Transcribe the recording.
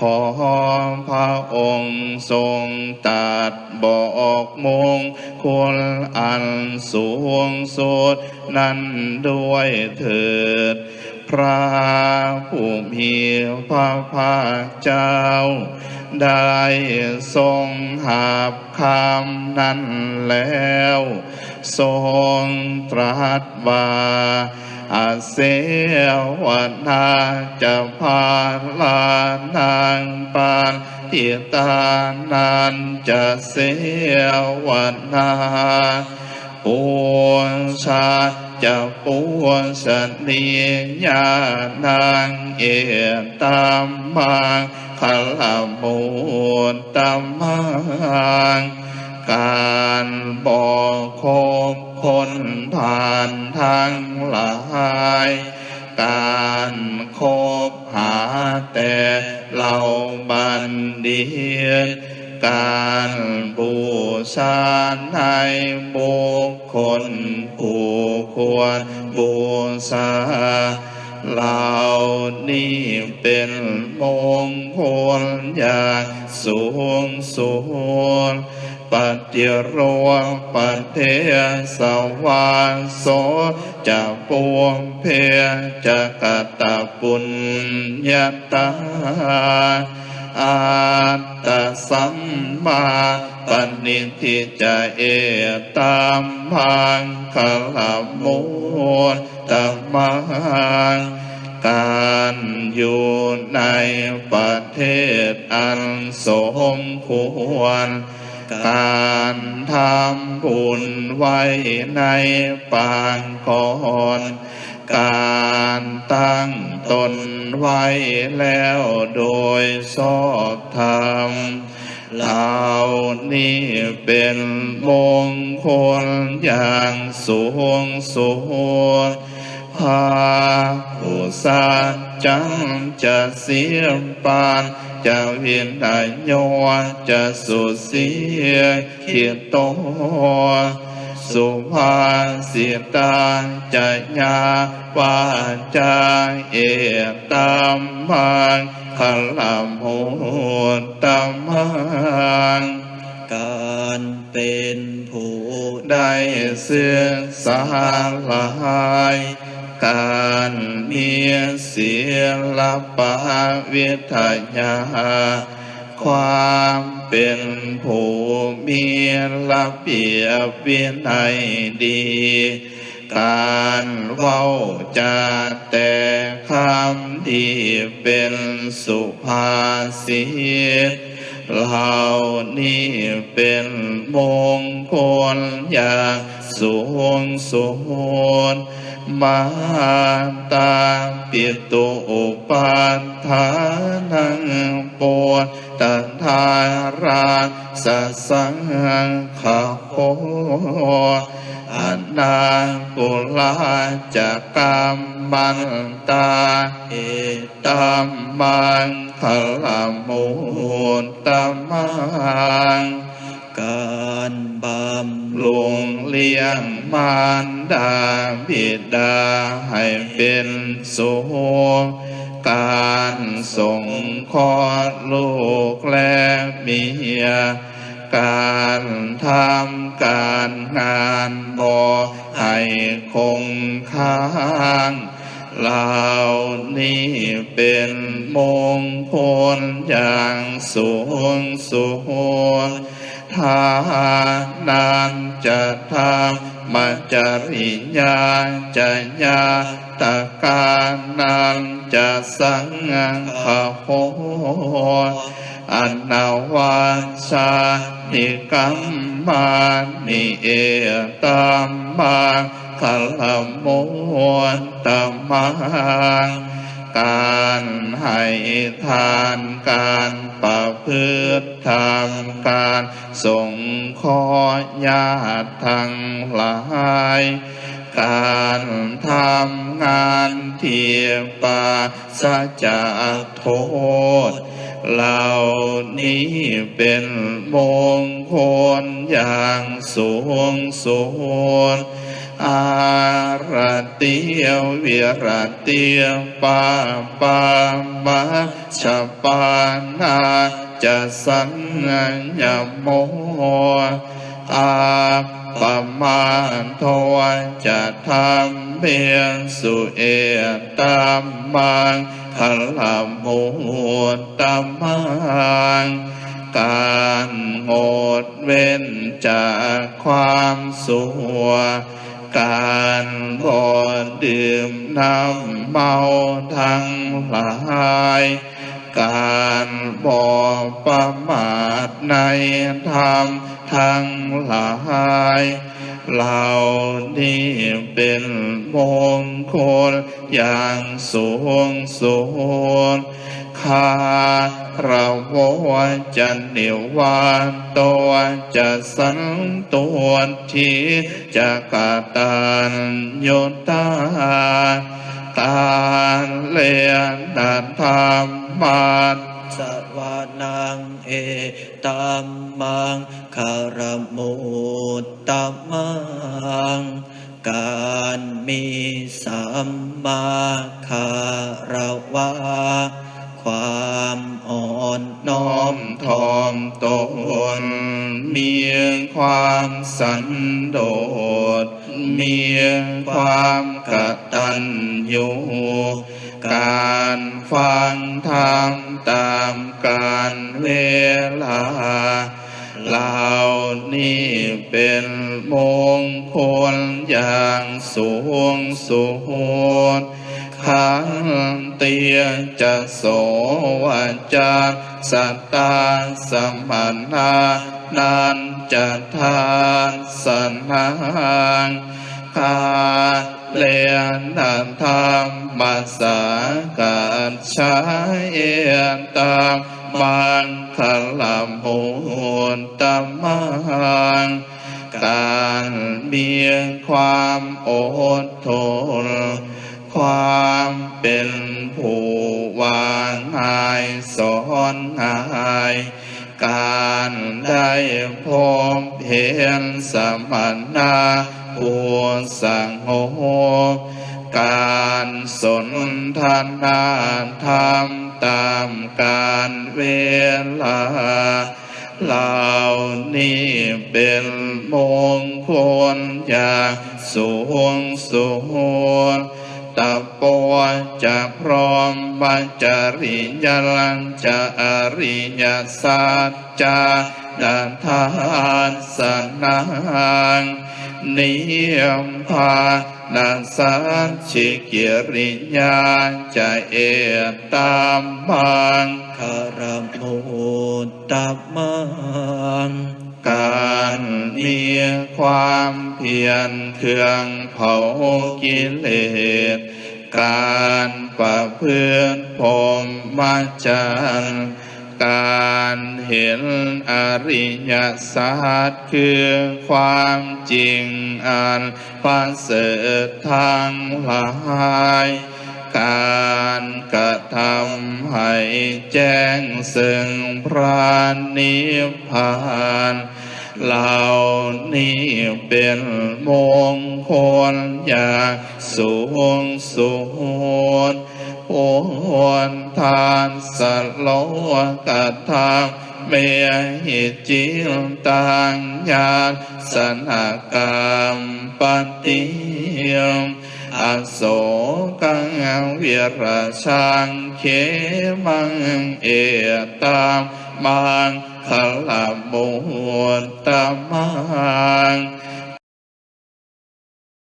ขอพระองค์ทรงตัดบอกมงควรอันสูงสุดนั้นด้วยเถิด พระผู้มีพระภาคเจ้า ได้ทรงหาบคำนั้นแล้ว ทรงตรัสว่า อาเสวนาจะพาลานางปานทิตานันจะเสวนาปวงชาจะปวงสนียานางเอตามมังขลามูลตามัง การบอกคบคนผ่านทางหลาย การคบหาแต่เราบันเดียนการบูชาในบุคคลผู้ควรบูชาเหล่านี้เป็นมงคลอย่างสูงสูง ปฏิโรวปเทสวาโสจะปวงเพจะกตปุญญาตาอาตตสัมมาปณิทิจเอตามพังคลมุนตมังการอยู่ในประเทศอันสมควร การทำบุญไว้ในปางก่อนการตั้งตนไว้แล้วโดยชอบธรรมเหล่านี้เป็นมงคลอย่างสูงสูง พาผู้สาจังจะเสียมปานจะเวียนได้ยจะสุเสียเขียโตสุภาษิตาจะญาวาจาเอตามมังขลามโหตามมังการเป็นผู้ได้เสื่อสาลาย การเมีเสียลปะวิทยา ความเป็นผู้มีระเบียบวินัยดี การเว้าจาแต่คำที่เป็นสุภาษิตเหล่านี้เป็นมงคลอย่าง สูงสูงมาตาเปิตุอุปาทานังปวดตันทาราสสังขโคอนากุลาจะกรรมันตาเอตัมมังขลามูลตัมมัง การบำลวงเลี้ยงมารดาบิดาให้เป็นสุขการส่งคอดลูกและเมีย การทำการงานบ่ให้คงค้าง เหล่านี้เป็นมงคลอย่างสูงสูงทานานจะทำมาจริยาจะยาตการนานจะสังฆโห อนนาวาสานิกรรมานิเอตามมาคลมวนตมังการให้ทานการประพฤติธรรมการส่งขอญาติทั้งหลายการทำงานเทียปาสจากโทษ เหล่านี้เป็นมงคลอย่างสูงสูงอารติยวิรติยปาปามาชปานาจะสัญญโมอา ปมาโทจะทำเบียงสุเอตามมังคลามุตตมังการงดเว้นจากความสัวการบ่ดื่มน้ำเมาทั้งหลาย การบ่ประมาทในธรรมทั้งหลายเหล่านี้เป็นมงคลอย่างสูงสุดข้าเราว่าจะเหนียววานตัวจะสันตัวที่จะกาตันโยตา การเลียนดันธรรมาตสวานังเอตัมมังคารมุตตมัง การมีสัมมาคารวะ ความอ่อนน้อมมถ่อมตน มีความสันโดษ มีความกตัญญูการฟังธรรมตามการเวลาเหล่านี้เป็นมงคลอย่างสูงสุด ขันเตียจะโสวจาสัตตาสมานานันจะทานสันางกาเลียนนันธรรมสาการใช้ตามมังคลามุนตมังการมีความอดทน ความเป็นผู้วางง่ายสอนง่ายการได้พบเห็นสมณะผู้สังโฆการสนทนาธรรมตามการเวลาเหล่านี้เป็นมงคลอย่างสูงสุด ตะปวจะพร้อมบัญจริยลังจะอริยสัจจะดันทานสนางนิยมพานาสัจฉิกิริยาจะเอตามมังคารมุตตมัง การมีความเพียรเครื่องเผากิเลส การประพฤติพรหมจรรย์การเห็นอริยสัจคือความจริงอันประเสริฐทางหลาย การกระทำให้แจ้งซึ่งพระนิพพานเหล่านี้เป็นมงคลอย่างสูงสุดโอนทานสัตโลกธรรมเมหิจิตตังญาสนกรรมปฏิยม อโศกังเวรชังเขมังเอตามมังขลามุตตมัง